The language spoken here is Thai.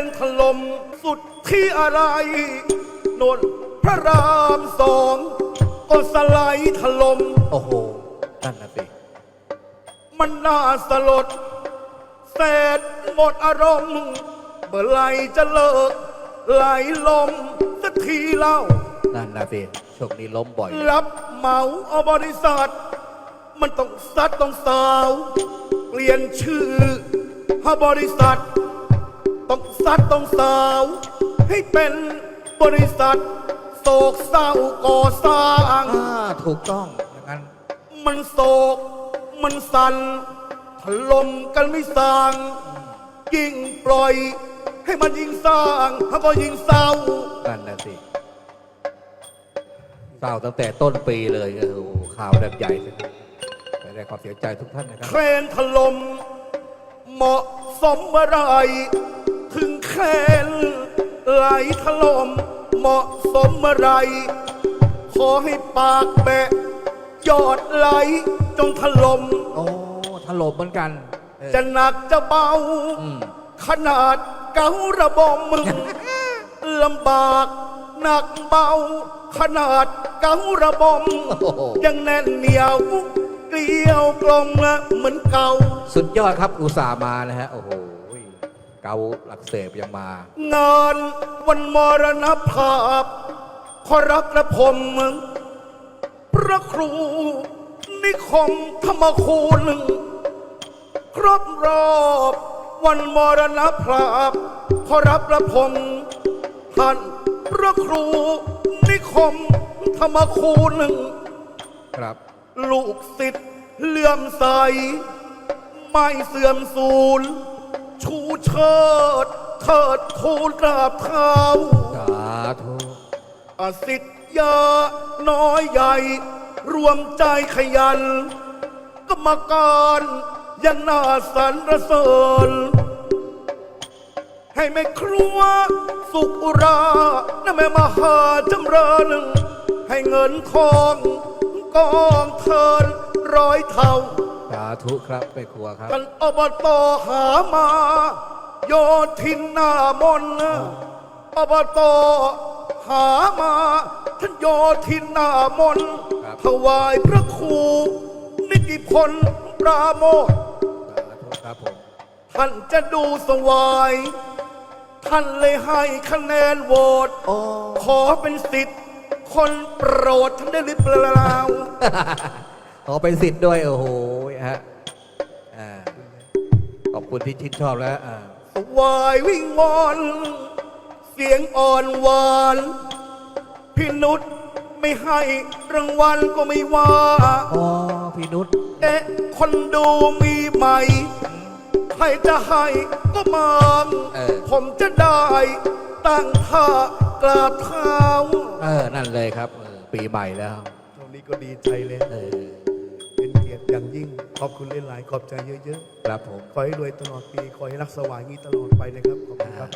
นถล่มสุดที่อะไรนนพระรามสองก็สไลด์ถล่มโอ้โห นั่นนะสิมันน่าสลดเศษหมดอารมณ์ เมื่อไหรจะเลิกไหลลมสักทีเล่า นั่นนะสิช่วงนี้ล้มบ่อย รับเหมาเอาบริษัท มันต้องซัดต้องสาว เปลี่ยนชื่อให้บริษัท ต้องซัดต้องสาว ให้เป็นบริษัท โศกเศร้าก่อสร้าง อ่าถูกต้องอย่างนั้น มันโศก มันสั่นถล่มกันไม่สร้าง ยิ่งปล่อย ให้มันยิ่งสร้างเขาก็ยิ่งเศร้า นั่นนะสิเศร้าตั้งแต่ต้นปีเลยโอ้โหข่าวแบบใหญ่เลยไปได้ความเสียใจทุกท่านนะคเครับรนถล่มเหมาะสมเมื่อไหร ถึงแคนไหลถล่มเหมาะสมเมื่อไหรขอให้ปากแบะ ยอดไหลจงถล่มโอ้ถล่มเหมือนกันเออจะหนักจะเบา อืมขนาดเการะบอมมึงลำบากหนักเบา ขนาดเการะบอมโอ้โหยังแน่นเหนียวเกลียวกลมละเหมือนเก่า สุดยอดครับอุตส่าห์มานะฮะ โอ้โห เกาหลักเสพยังมา งานวันมรณภาพขอรับกระผมพระครู นิคมธรรมคูณครบรอบวันมรณภาพขอรับกระผมท่านพระครู นิคมธรรมคูณครับ ลูกศิษย์เลื่อมใส ไม่เสื่อมสูญ ชูเชิดเทิดทูลกราบเท้าสาธุอาสิทยาน้อยใหญ่ รวมใจขยัน กรรมการยังน่าสรรเสริญ ให้แม่ครัวสุขอุรานะแม่มหาจำเริญ ให้เงินทองกองเทินร้อยเท่า สาธุครับไปครัวครับ ท่านอบตหามา โยทินหน้ามนต์อบตหามา ท่านโยทินหน้ามนต์ครับ ถวายพระครูนิติพลปราโมทสาธุครับผมท่านจะดูสวาย ท่านเลยให้คะแนนโหวตโอ้ขอเป็นสิทธิ์ คนโปรดท่านได้หรือเปล่า ขอเป็นสิทธิ์ด้วยโอ้โห ฮะอ่าขอบคุณที่ชื่นชอบแล้วอ่าสวายวิ่งวอนเสียงอ่อนหวานพี่นุชไม่ให้รางวัลก็ไม่ว่า อ๋อพี่นุชเอ๊ะคนดูมีไหมใครจะให้ก็มางเออ ผมจะได้ตั้งท่ากราบเท้าเออ นั่นเลยครับเออปีใหม่แล้วเท่านี้ก็ดีใจแล้วเออเป็นเกียรติ อย่างยิ่งขอบคุณหลายๆขอบใจเยอะครับผมๆขอให้รวยตลอดปี ขอให้รักสวายงี้ตลอดไปนะครับ ขอบคุณครับ